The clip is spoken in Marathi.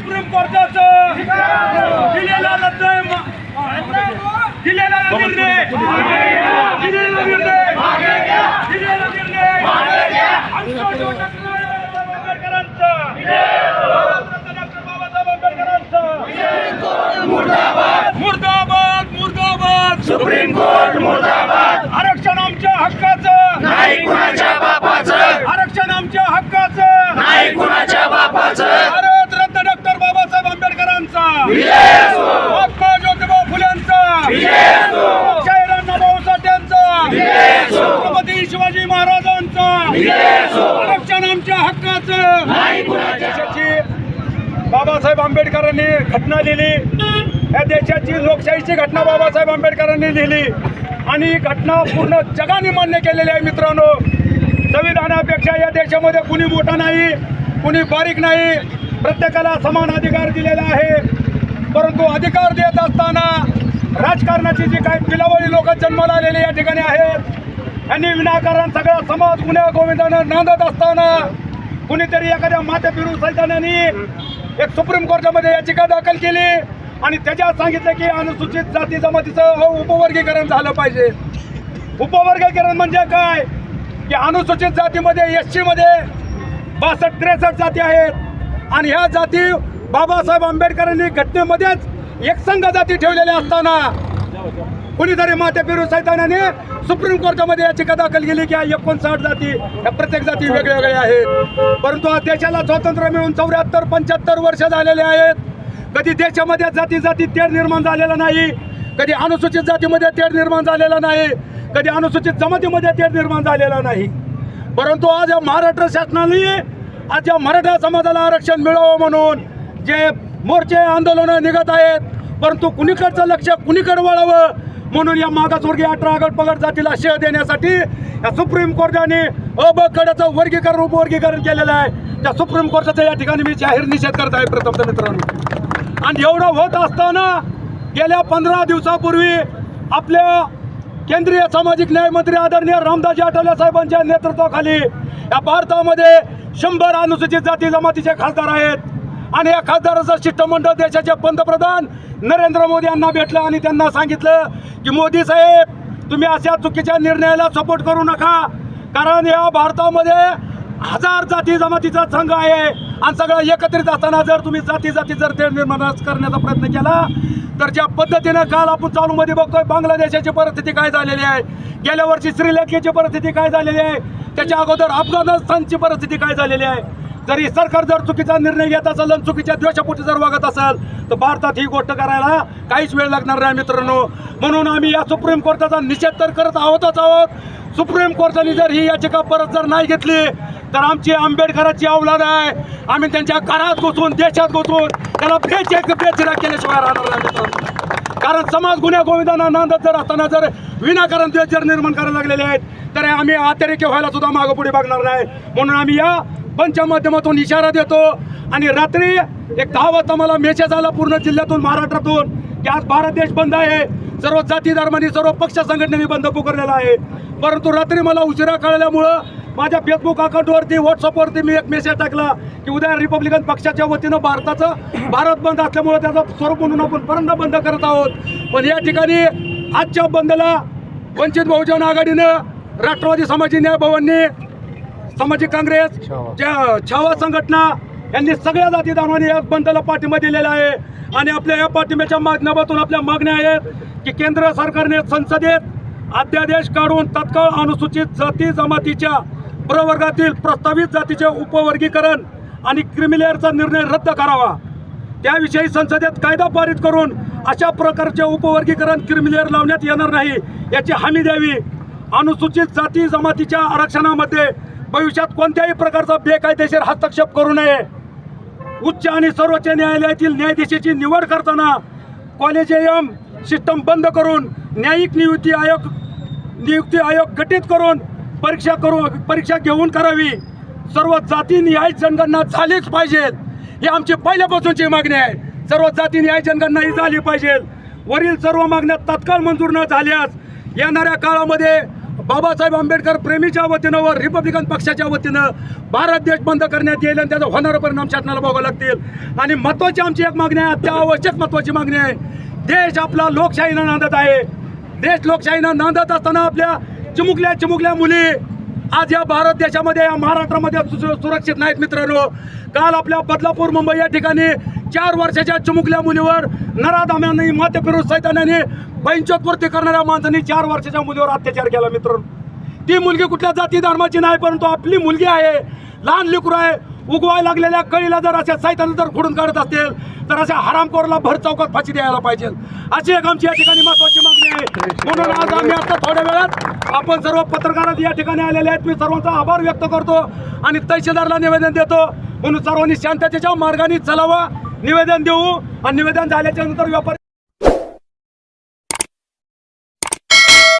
सुप्रीम कोर्टाचं दिलेला निर्णय म- दिलेला निर्णय दिलेला निर्णय दिलेला निर्णय आंदोलन डॉक्टर आंबेडकरांचं डॉक्टर बाबासाहेब आंबेडकरांचं मुर्दाबाद मुर्दाबाद सुप्रीम कोर्ट मुर्दाबाद आरक्षण आमच्या हक्काचं नाही कुणाच्या बापाचं आरक्षण आमच्या हक्काचं नाही कुणाच्या बापाचं भारत रत्न डॉक्टर बाबासाहेब आंबेडकरांचा विजय असो महात्मा ज्योतिबा फुलेंचा विजय असो शाहिरांना भाऊ साठ्यांचा विजय असो छत्रपती शिवाजी महाराजांचा विजय असो आरक्षण आमच्या हक्काचं नाही कुणाच्या देशाची बाबासाहेब आंबेडकरांनी घटना लिहिली. या देशाची लोकशाहीची घटना बाबासाहेब आंबेडकरांनी लिहिली. आणि ही घटना पूर्ण जगाने मान्य केलेली आहे मित्रांनो. संविधानापेक्षा या देशामध्ये कुणी मोठा नाही कुणी बारीक नाही. प्रत्येकाला समान अधिकार दिलेला आहे. परंतु अधिकार देत असताना राजकारणाची जी काही पिलावळी लोक जन्माला आलेले या ठिकाणी आहेत यांनी विनाकारण सगळा समाज गुन्ह्या गोविंदानं नांदत असताना कुणीतरी एखाद्या माते पिरू सैतानाने एक सुप्रीम कोर्टामध्ये याचिका दाखल केली आणि त्याच्यात सांगितलं की अनुसूचित जाती जमातीचं हो उपवर्गीकरण झालं पाहिजे. उपवर्गीकरण म्हणजे काय? की अनुसूचित जातीमध्ये एस सीमध्ये बासष्ट त्रेसष्ट जाती आहेत आणि ह्या जाती बाबासाहेब आंबेडकरांनी घटनेमध्येच एकसंघ जाती ठेवलेल्या असताना कुणीतरी माते पेरू सैतानाने सुप्रीम कोर्टामध्ये याचिका दाखल केली की एकोणसाठ जाती या प्रत्येक जाती वेगळ्या वेगळ्या आहेत. परंतु आज देशाला स्वातंत्र्य मिळून चौऱ्याहत्तर पंच्याहत्तर वर्ष झालेले आहेत. कधी देशामध्ये जाती जाती तेढ निर्माण झालेला नाही. कधी अनुसूचित जातीमध्ये तेढ निर्माण झालेला नाही. कधी अनुसूचित जमातीमध्ये तेढ निर्माण झालेला नाही. परंतु आज या महाराष्ट्र शासनाने आज या मराठा समाजाला आरक्षण मिळावं म्हणून जे मोर्चे आंदोलनं निघत आहेत परंतु कुणीकडचं लक्ष कुणीकडे वळावं म्हणून या मागासवर्गीय अठरा आगड पगड जातीला शेअर देण्यासाठी या सुप्रीम कोर्टाने अबकडाचं ब वर्गीकरण उपवर्गीकरण केलेलं आहे. त्या सुप्रीम कोर्टाचा या ठिकाणी मी जाहीर निषेध करत आहे प्रथम मित्रांनो. आणि एवढं होत असताना गेल्या पंधरा दिवसापूर्वी आपल्या केंद्रीय सामाजिक न्याय मंत्री आदरणीय रामदासजी आठवले साहेबांच्या नेतृत्वाखाली या भारतामध्ये शंभर अनुसूचित जाती जमातीचे खासदार आहेत. आणि या खासदाराचं शिष्टमंडळ देशाचे पंतप्रधान नरेंद्र मोदी यांना भेटलं आणि त्यांना सांगितलं की मोदी साहेब तुम्ही अशा चुकीच्या निर्णयाला सपोर्ट करू नका. कारण या भारतामध्ये हजार जाती जमातीचा संघ आहे आणि सगळं एकत्रित असताना जर तुम्ही जाती जाती जर ते निर्माण करण्याचा प्रयत्न केला तर ज्या पद्धतीनं काल आपण चालूमध्ये बघतोय बांगलादेशाची परिस्थिती काय झालेली आहे गेल्या वर्षी श्रीलंकेची परिस्थिती काय झालेली आहे त्याच्या अगोदर अफगाणिस्तानची परिस्थिती काय झालेली आहे जर सरकार जर चुकीचा निर्णय घेत असेल आणि चुकीच्या द्वेषापोटी जर वागत असेल तर भारतात ही गोष्ट करायला काहीच वेळ लागणार नाही मित्रांनो. म्हणून आम्ही या सुप्रीम कोर्टाचा निषेध तर करत आहोतच आहोत. सुप्रीम कोर्टाने जर ही याचिका परत जर नाही घेतली तर आमची आंबेडकरांची अवलाद आहे. आम्ही त्यांच्या घरात घुसून देशात घुसून त्याला बेचेक बेचिरा केल्याशिवाय राहणार नाही मित्रांनो. कारण समाज गुन्ह्या गोविंदांना नांदत जर असताना जर विनाकारण द्वेष जर निर्माण करायला लागलेले आहेत तर आम्ही अतिरेकी व्हायला सुद्धा मागं पुढे बघणार नाही. म्हणून आम्ही या पंच्या माध्यमातून इशारा देतो. आणि रात्री एक दहा वाजता मला मेसेज आला पूर्ण जिल्ह्यातून महाराष्ट्रातून की आज भारत देश बंद आहे. सर्व जाती धर्माने सर्व पक्ष संघटनेने बंद पुकारलेला आहे. परंतु रात्री मला उशिरा कळल्यामुळं माझ्या फेसबुक अकाउंटवरती व्हॉट्सअपवरती मी एक मेसेज टाकला की उद्या रिपब्लिकन पक्षाच्या वतीनं भारताचं भारत बंद असल्यामुळं त्याचं स्वरूप म्हणून आपण परंदा बंद करत आहोत. पण या ठिकाणी आजच्या बंदला वंचित बहुजन आघाडीनं राष्ट्रवादी सामाजिक न्याय भवनने सामाजिक काँग्रेस ज्या छावा संघटना यांनी सगळ्या जाती धर्माने या बंदला पाठिंबा दिलेला आहे. आणि आपल्या या पाठिंब्याच्या माध्यमातून आपल्या मागण्या आहेत की केंद्र सरकारने संसदेत अध्यादेश काढून तत्काळ अनुसूचित जाती जमातीच्या प्रवर्गातील प्रस्तावित जातीचे उपवर्गीकरण आणि क्रिमिलेअरचा निर्णय रद्द करावा. त्याविषयी संसदेत कायदा पारित करून अशा प्रकारचे उपवर्गीकरण क्रिमिलेअर लावण्यात येणार नाही याची हमी द्यावी. अनुसूचित जाती जमातीच्या आरक्षणामध्ये भविष्यात कोणत्याही प्रकारचा बेकायदेशीर हस्तक्षेप करू नये. उच्च आणि सर्वोच्च न्यायालयातील न्यायाधीशाची निवड करताना कॉलेजियम सिस्टम बंद करून न्यायिक नियुक्ती आयोग नियुक्ती आयोग गठीत करून परीक्षा करू परीक्षा घेऊन करावी. सर्व जाती न्याय जनगणना झालीच पाहिजेत ही आमची पहिल्यापासूनची मागणी आहे. सर्व जाती न्याय जनगणना ही झाली पाहिजे. वरील सर्व मागण्या तत्काळ मंजूर न झाल्यास येणाऱ्या काळामध्ये बाबासाहेब आंबेडकर प्रेमीच्या वतीनं व रिपब्लिकन पक्षाच्या वतीनं भारत देश बंद करण्यात येईल आणि त्याचा होणारा परिणाम शासनाला बघावं लागतील. आणि महत्त्वाची आमची एक मागणी आहे अत्यावश्यक महत्त्वाची मागणी आहे. देश आपला लोकशाहीनं नांदत आहे. देश लोकशाहीनं नांदत असताना आपल्या चिमुकल्या चिमुकल्या मुली आज या भारत देशामध्ये या महाराष्ट्रामध्ये सु- सुरक्षित नाहीत मित्रांनो. काल आपल्या बदलापूर मुंबई या ठिकाणी चार वर्षाच्या चिमुकल्या मुलीवर नराधाम्यांनी माते फिरोज सैतानाने पंचोत्वृत्ती करणाऱ्या माणसांनी चार वर्षाच्या मुलीवर अत्याचार केला मित्र ती मुलगी कुठल्या जाती धर्माची नाही परंतु आपली मुलगी आहे. लहान लेकरू आहे. उगवाय लागलेल्या कळीला जर अशा साहित्यानं जर खुडून काढत असतील तर अशा हरामखोरला भर चौकात फाशी द्यायला पाहिजे. अशी एक आमची या ठिकाणी महत्वाची मागणी आहे. म्हणून आज आम्ही आता थोड्या वेळात आपण सर्व पत्रकार या ठिकाणी आलेले आहेत. मी सर्वांचा आभार व्यक्त करतो आणि तहसीलदारला निवेदन देतो. म्हणून सर्वांनी शांततेच्या मार्गाने चलावा. निवेदन देऊ आणि निवेदन झाल्याच्यानंतर व्यापारी